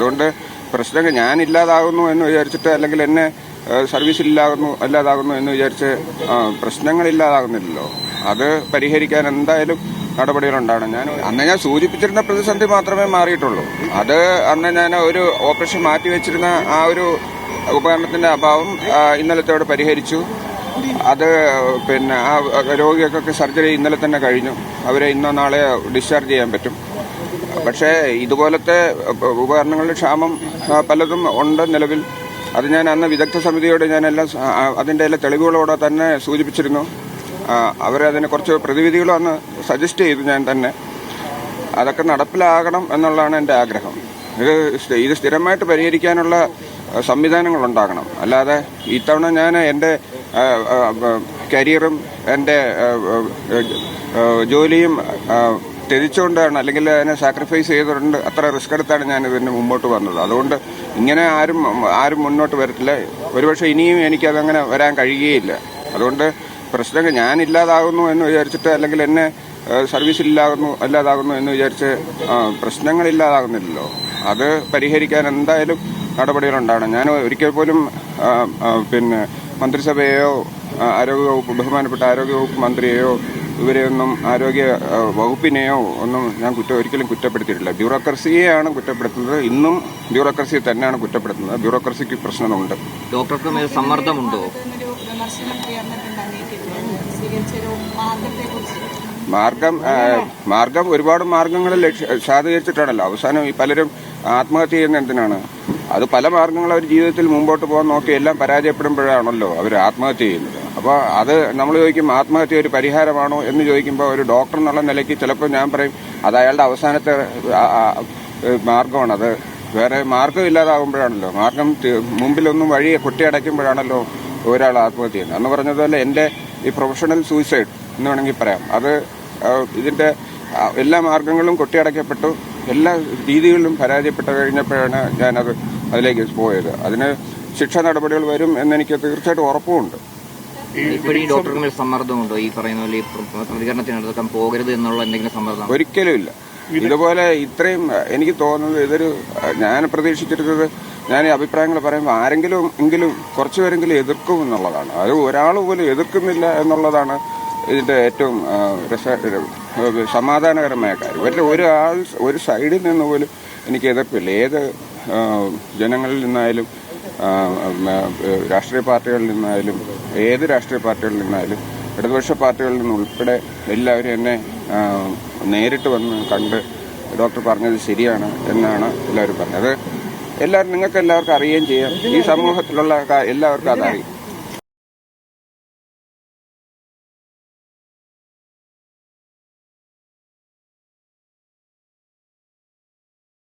അതുകൊണ്ട് പ്രശ്നങ്ങൾ ഞാൻ ഇല്ലാതാകുന്നു എന്ന് വിചാരിച്ചിട്ട് അല്ലെങ്കിൽ എന്നെ സർവീസ് ഇല്ലാകുന്നു അല്ലാതാകുന്നു എന്ന് വിചാരിച്ച് ഇല്ലാതാകുന്നില്ലല്ലോ. അത് പരിഹരിക്കാൻ എന്തായാലും നടപടികളുണ്ടാണ് ഞാൻ അന്ന് ഞാൻ സൂചിപ്പിച്ചിരുന്ന പ്രതിസന്ധി മാത്രമേ മാറിയിട്ടുള്ളൂ. അത് അന്ന് ഞാൻ ഒരു ഓപ്പറേഷൻ മാറ്റിവെച്ചിരുന്ന ആ ഒരു ഉപകരണത്തിന്റെ അഭാവം ഇന്നലത്തോടെ പരിഹരിച്ചു. അത് പിന്നെ ആ രോഗികൾക്കൊക്കെ സർജറി ഇന്നലെ തന്നെ കഴിഞ്ഞു. അവരെ ഇന്നോ നാളെ ഡിസ്ചാർജ് ചെയ്യാൻ പറ്റും. പക്ഷേ ഇതുപോലത്തെ ഉപകരണങ്ങളുടെ ക്ഷാമം പലതും ഉണ്ട് നിലവിൽ. അത് ഞാൻ അന്ന് വിദഗ്ധ സമിതിയോട് ഞാൻ എല്ലാം അതിന്റെ എല്ലാ തെളിവുകളോടെ തന്നെ സൂചിപ്പിച്ചിരുന്നു. അവരെ അതിനെ കുറച്ച് പ്രതിവിധികളും അന്ന് സജസ്റ്റ് ചെയ്തു ഞാൻ തന്നെ. അതൊക്കെ നടപ്പിലാകണം എന്നുള്ളതാണ് എന്റെ ആഗ്രഹം. ഇത് ഇത് സ്ഥിരമായിട്ട് പരിഹരിക്കാനുള്ള സംവിധാനങ്ങൾ ഉണ്ടാകണം. അല്ലാതെ ഇത്തവണ ഞാൻ എന്റെ കരിയറും എന്റെ ജോലിയും ത്യജിച്ചുകൊണ്ടാണ് അല്ലെങ്കിൽ അതിനെ സാക്രിഫൈസ് ചെയ്തുകൊണ്ട് അത്ര റിസ്ക് എടുത്താണ് ഞാൻ ഇതിന് മുമ്പോട്ട് വന്നത്. അതുകൊണ്ട് ഇങ്ങനെ ആരും ആരും മുന്നോട്ട് വരത്തില്ല. ഒരുപക്ഷെ ഇനിയും എനിക്കതങ്ങനെ വരാൻ കഴിയുകയില്ല. അതുകൊണ്ട് പ്രശ്നങ്ങൾ ഞാൻ ഇല്ലാതാകുന്നു എന്ന് വിചാരിച്ചിട്ട് അല്ലെങ്കിൽ എന്നെ സർവീസ് ഇല്ലാകുന്നു ഇല്ലാതാകുന്നു എന്ന് വിചാരിച്ച് പ്രശ്നങ്ങളില്ലാതാകുന്നില്ലല്ലോ. അത് പരിഹരിക്കാൻ എന്തായാലും നടപടികളുണ്ടാണ് ഞാൻ ഒരിക്കൽ പോലും പിന്നെ മന്ത്രിസഭയെയോ ആരോഗ്യവകുപ്പ് ബഹുമാനപ്പെട്ട ആരോഗ്യവകുപ്പ് മന്ത്രിയെയോ ഇവരെയൊന്നും ആരോഗ്യ വകുപ്പിനെയോ ഒന്നും ഞാൻ കുറ്റ ഒരിക്കലും കുറ്റപ്പെടുത്തിയിട്ടില്ല. ബ്യൂറോക്രസിയെയാണ് കുറ്റപ്പെടുത്തുന്നത്. ഇന്നും ബ്യൂറോക്രസിയെ തന്നെയാണ് കുറ്റപ്പെടുത്തുന്നത്. ബ്യൂറോക്രസിക്ക് പ്രശ്നമുണ്ട്. ഡോക്ടർക്ക് മേൽ സമ്മർദ്ദമുണ്ടോ? മാർഗം മാർഗം ഒരുപാട് മാർഗങ്ങളിൽ സാധീകരിച്ചിട്ടാണല്ലോ. അവസാനം ഈ പലരും ആത്മഹത്യ ചെയ്യുന്ന എന്തിനാണ്? അത് പല മാർഗങ്ങൾ അവർ ജീവിതത്തിൽ മുമ്പോട്ട് പോകാൻ നോക്കി എല്ലാം പരാജയപ്പെടുമ്പോഴാണല്ലോ അവർ ആത്മഹത്യ ചെയ്യുന്നത്. അപ്പോൾ അത് നമ്മൾ ചോദിക്കും ആത്മഹത്യ ഒരു പരിഹാരമാണോ എന്ന് ചോദിക്കുമ്പോൾ ഒരു ഡോക്ടർ എന്നുള്ള നിലയ്ക്ക് ചിലപ്പോൾ ഞാൻ പറയും അത് അയാളുടെ അവസാനത്തെ ആ, ആ, മാർഗമാണ്. അത് വേറെ മാർഗം ഇല്ലാതാകുമ്പോഴാണല്ലോ മാർഗം മുമ്പിലൊന്നും വഴിയെ കൊട്ടിയടയ്ക്കുമ്പോഴാണല്ലോ ഒരാൾ ആത്മഹത്യ ചെയ്യുന്നത്. എന്ന് പറഞ്ഞതുപോലെ എന്റെ ഈ പ്രൊഫഷണൽ സൂയിസൈഡ് എന്ന് വേണമെങ്കിൽ പറയാം. അത് ഇതിന്റെ എല്ലാ മാർഗങ്ങളും കൊട്ടിയടക്കപ്പെട്ടു എല്ലാ രീതികളിലും പരാജയപ്പെട്ട് കഴിഞ്ഞപ്പോഴാണ് ഞാനത് അതിലേക്ക് പോയത്. അതിന് ശിക്ഷാ നടപടികൾ വരും എന്നെനിക്ക് തീർച്ചയായിട്ടും ഉറപ്പുമുണ്ട്. ഇപ്പോഴും ഡോക്ടർക്ക് മേൽ സമ്മർദ്ദമുണ്ടോ? ഈ പറയുന്ന പോലെ പ്രതികരണത്തിനടക്കം പോകരുത് എന്നുള്ള എന്തെങ്കിലും സമ്മർദ്ദം? ഒരിക്കലും ഇല്ല. ഇതുപോലെ ഇത്രയും എനിക്ക് തോന്നുന്നത് ഇതൊരു ഞാൻ പ്രതീക്ഷിച്ചിരുന്നത് ഞാൻ ഈ അഭിപ്രായങ്ങൾ പറയുമ്പോൾ ആരെങ്കിലും എങ്കിലും കുറച്ചുപേരെങ്കിലും എതിർക്കും എന്നുള്ളതാണ്. അത് ഒരാൾ പോലും എതിർക്കുന്നില്ല എന്നുള്ളതാണ് ഇതിന്റെ ഏറ്റവും സമാധാനകരമായ കാര്യം. ഒരു ആൾ ഒരു സൈഡിൽ നിന്ന് പോലും എനിക്ക് എതിർപ്പില്ല. ഏത് ജനങ്ങളിൽ നിന്നായാലും രാഷ്ട്രീയ പാർട്ടികളിൽ നിന്നായാലും ഏത് രാഷ്ട്രീയ പാർട്ടികളിൽ നിന്നായാലും ഇടതുപക്ഷ പാർട്ടികളിൽ നിന്ന് ഉൾപ്പെടെ എല്ലാവരും എന്നെ നേരിട്ട് വന്ന് കണ്ട് ഡോക്ടർ പറഞ്ഞത് ശരിയാണ് എന്നാണ് എല്ലാവരും പറഞ്ഞത്. എല്ലാവരും നിങ്ങൾക്ക് എല്ലാവർക്കും അറിയുകയും ചെയ്യാം. ഈ സമൂഹത്തിലുള്ള എല്ലാവർക്കും അതറിയും.